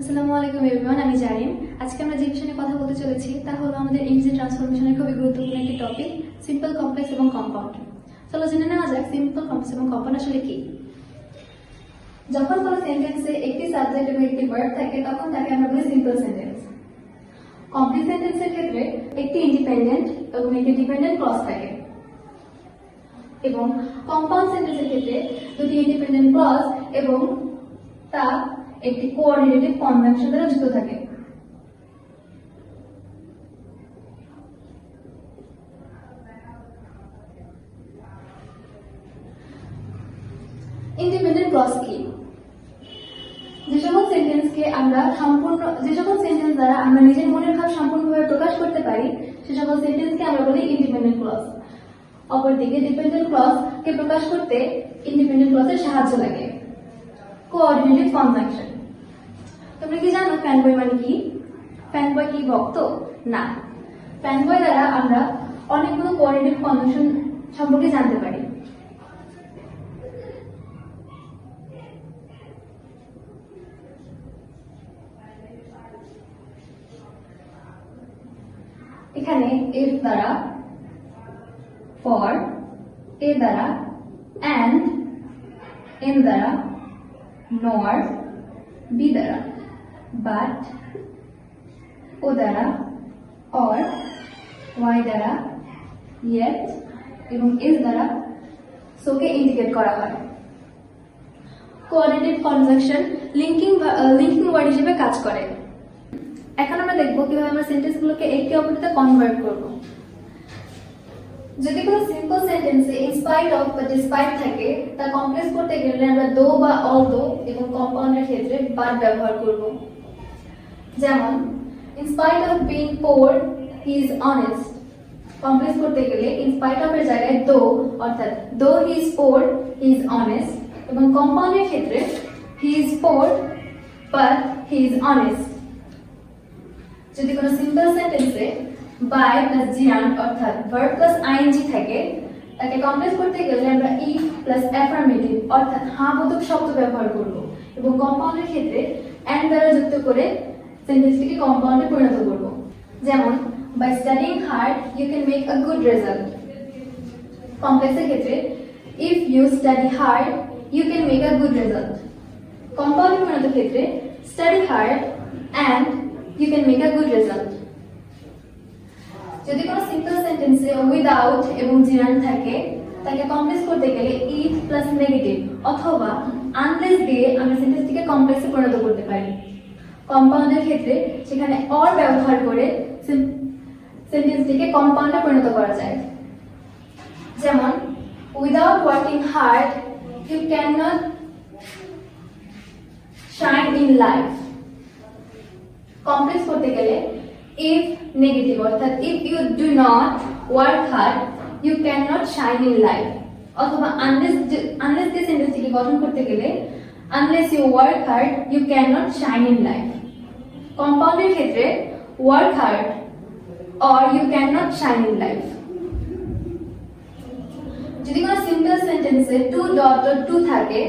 আসসালামু আলাইকুম এভরিওয়ান আমি জারিন। আজকে আমরা যে বিষয়ে কথা বলতে চলেছি, তা হলো আমাদের ইংরেজি ট্রান্সফরমেশনের খুবই গুরুত্বপূর্ণ একটি টপিক সিম্পল কমপ্লেক্স এবং কম্পাউন্ড চলো জেনে নেওয়া যাক সিম্পল কমপ্লেক্স এবং কম্পাউন্ড আসলে কি? যখন কোনো সেন্টেন্সে একটি সাবজেক্ট এবং একটি ভার্ব থাকে, তখন তাকে আমরা বলি সিম্পল সেন্টেন্স কমপ্লিট সেন্টেন্সের ক্ষেত্রে একটি ইন্ডিপেন্ডেন্ট এবং একটি ডিপেন্ডেন্ট ক্লজ থাকে। এবং কম্পাউন্ড সেন্টেন্সের ক্ষেত্রে দুটি ইন্ডিপেন্ডেন্ট ক্লজ এবং তা একটি কোঅর্ডিনেটেড কনজাংশন দ্বারা যুক্ত থাকে। ইন্ডিপেন্ডেন্ট ক্লজ কি? যে সকল সেন্টেন্সকে আমরা সম্পূর্ণ যে সকল সেন্টেন্স দ্বারা আমরা নিজের মনের ভাব সম্পূর্ণভাবে প্রকাশ করতে পারি, সে সকল সেন্টেন্সকে আমরা বলি ইন্ডিপেন্ডেন্ট ক্লজ অপরদিকে ডিপেন্ডেন্ট ক্লজ কে প্রকাশ করতে ইন্ডিপেন্ডেন্ট ক্লজের সাহায্য লাগে। কোঅর্ডিনেটেড কনজাংশন তোমরা কি জানো ফ্যানবয় মানে কি? ফ্যানবয় কি ভক্ত? না। ফ্যানবয় দ্বারা আমরা অনেকগুলো কোঅর্ডিনেট কনজাংশন সম্পর্কে জানতে পারি। এখানে এর দ্বারা ফর এ দ্বারা অ্যান্ড এন দ্বারা নর বি দ্বারা। বাট ও দ্বারা অর ওয়াই দ্বারা ইয়েট এবং এস দ্বারা সোকে ইন্ডিকেট করা হয়। Coordinate conjunction linking linking word হিসেবে কাজ করে। এখন আমরা দেখব কীভাবে আমরা সেন্টেন্সগুলোকে একটি অপরটিতে কনভার্ট করব। যদি কোনো সিম্পল সেন্টেন্সে ইনস্পাইট অফ বা ডিসপাইট থাকে, তা কমপ্লেক্স করতে গেলে আমরা দো বা অল দো এবং কম্পাউন্ডের ক্ষেত্রে বাট ব্যবহার করব। যেমন in spite of being poor he is honest complex করতে গেলে ইনস্পাইট অফ এর জায়গায় দো অর্থাৎ though he is poor he is honest এবং কম্পাউন্ডের ক্ষেত্রে he is poor but he is honest যদি কোনো সিম্পল সেন্টেন্সে বাই প্লাস জিয়ান অর্থাৎ ভার্ব প্লাস আইএনজি থাকে, তাকে কমপ্লেক্স করতে গেলে আমরা ইফ প্লাস অ্যাফার্মেটিভ অর্থাৎ হা বোধক শব্দ ব্যবহার করব। এবং কম্পাউন্ডের ক্ষেত্রে অ্যান্ড দ্বারা যুক্ত করে সেন্টেন্সটিকে কম্পাউন্ডে পরিণত করব। যেমন by studying hard you can make a good result কমপ্লেক্সের ক্ষেত্রে if you study hard you can make a good result কম্পাউন্ডে পরিণত ক্ষেত্রে study hard and you can make a good result. যদি কোনো সিম্পল সেন্টেন্সে উইদাউট এবং জিরান থাকে, তাকে কমপ্লেক্স করতে গেলে ইফ প্লাস নেগেটিভ অথবা আনলেস দিয়ে আমরা সেন্টেন্সটিকে কমপ্লেক্সে পরিণত করতে পারি। কম্পাউন্ডের ক্ষেত্রে সেখানে অর ব্যবহার করে সেন্টেন্সটিকে কম্পাউন্ডে পরিণত করা যায়। যেমন without working hard you can not shine in life complex করতে গেলে ইফ নেগেটিভ অর্থাৎ if you do not work hard you can not shine in life অথবা আনলেস আনলেস দিয়ে সেন্টেন্সটিকে গঠন করতে গেলে unless you work hard you can not shine in life কম্পাউন্ডের ক্ষেত্রে work hard or you can not shine in life. যদি কোনো simple সেন্টেন্সে টু ডট ডট টু থাকে,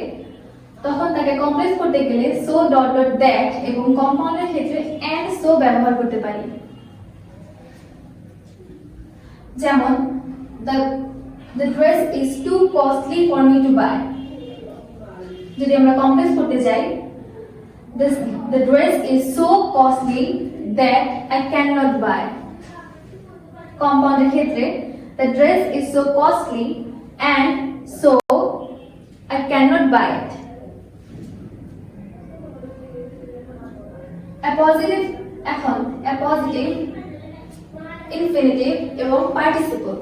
তখন তাকে কমপ্লেক্স করতে গেলে সো ডট ডট দ্যাট এবং কম্পাউন্ডের ক্ষেত্রে এন্ড সো ব্যবহার করতে পারি। যেমন the the dress is too costly for me to buy যদি আমরা কমপ্লেক্স করতে যাই this the dress is so costly that I cannot buy কম্পাউন্ডের ক্ষেত্রে the dress is so costly and so I cannot buy it অ্যাপজিটিভ এখন অ্যাপজিটিভ infinitive এবং participle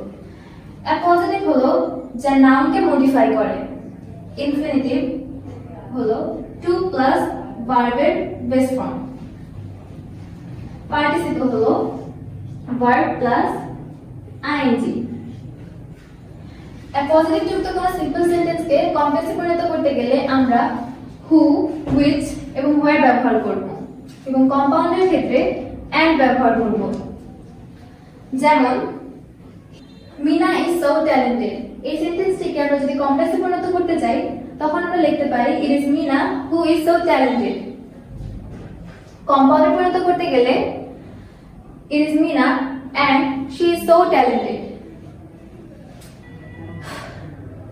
অ্যাপজিটিভ হলো যা নাউনকে modify করে ইনফিনিটিভ হলো টু প্লাস ভার্বের বেস ফর্ম পার্টিসিপল হলো ভার্ব প্লাস আইএনজি অ্যাপজিটিভ যুক্ত কোনো সিম্পল সেন্টেন্সকে কমপ্লেক্সে পরিণত করতে গেলে আমরা হু হুইচ এবং হোয়ার ব্যবহার করব এবং কম্পাউন্ডের ক্ষেত্রে অ্যান্ড ব্যবহার করব। যেমন মিনা ইজ সো ট্যালেন্টেড এই সেন্টেন্সটিকে আমরা যদি কমপ্লেক্সে পরিণত করতে চাই তখন আমরা লিখতে পারি it is Mina who is so talented কম্পাউন্ডে পরিণত করতে গেলে it is Mina and she is so talented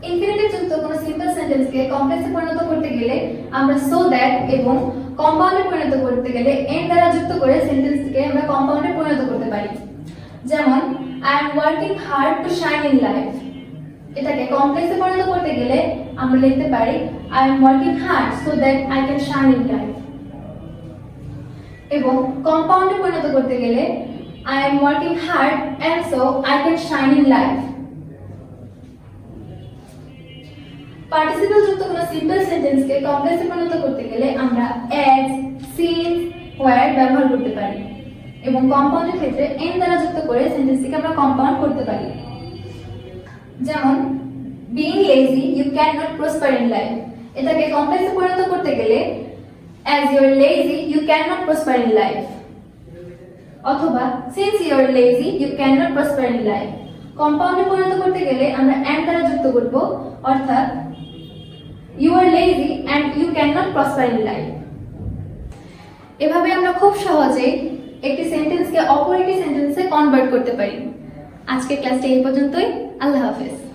infinitive যুক্ত কোনো সিম্পল সেন্টেন্সকে কমপ্লেক্সে পরিণত করতে গেলে, আমরা সো দ্যাট এবং কম্পাউন্ডে পরিণত করতে গেলে এন দ্বারা যুক্ত করে সেন্টেন্সকে আমরা কম্পাউন্ডে পরিণত করতে পারি। যেমন I am working hard to shine in life এটাকে কমপ্লেক্সে পরিণত করতে গেলে আমরা লিখতে পারি I am working hard so that I can shine in life এবং কম্পাউন্ডে পরিণত করতে গেলে I am working hard and so I can shine in life participle যুক্ত কোনো সিম্পল সেন্টেন্সকে কমপ্লেক্সে পরিণত করতে গেলে আমরা অ্যাজ সিন ওয়্যার ব্যবহার করতে পারি। এবং কম্পাউন্ডের ক্ষেত্রে এন দ্বারা যুক্ত করে সেন্টেন্সটিকে আমরা কম্পাউন্ড করতে পারি। যেমন being lazy you can not prosper in life এটাকে কমপ্লেক্সে পরিণত করতে গেলে as you are lazy you can not prosper in life অথবা since you are lazy you can not prosper in life কম্পাউন্ডে পরিণত করতে গেলে, আমরা অ্যান্ড দ্বারা যুক্ত করব, অর্থাৎ you are lazy and you can not prosper in life এভাবে আমরা খুব সহজেই একটি সেন্টেন্সকে অপর একটি সেন্টেন্সে কনভার্ট করতে পারি। আজকের ক্লাসটি এই পর্যন্তই। আল্লাহ হাফেজ।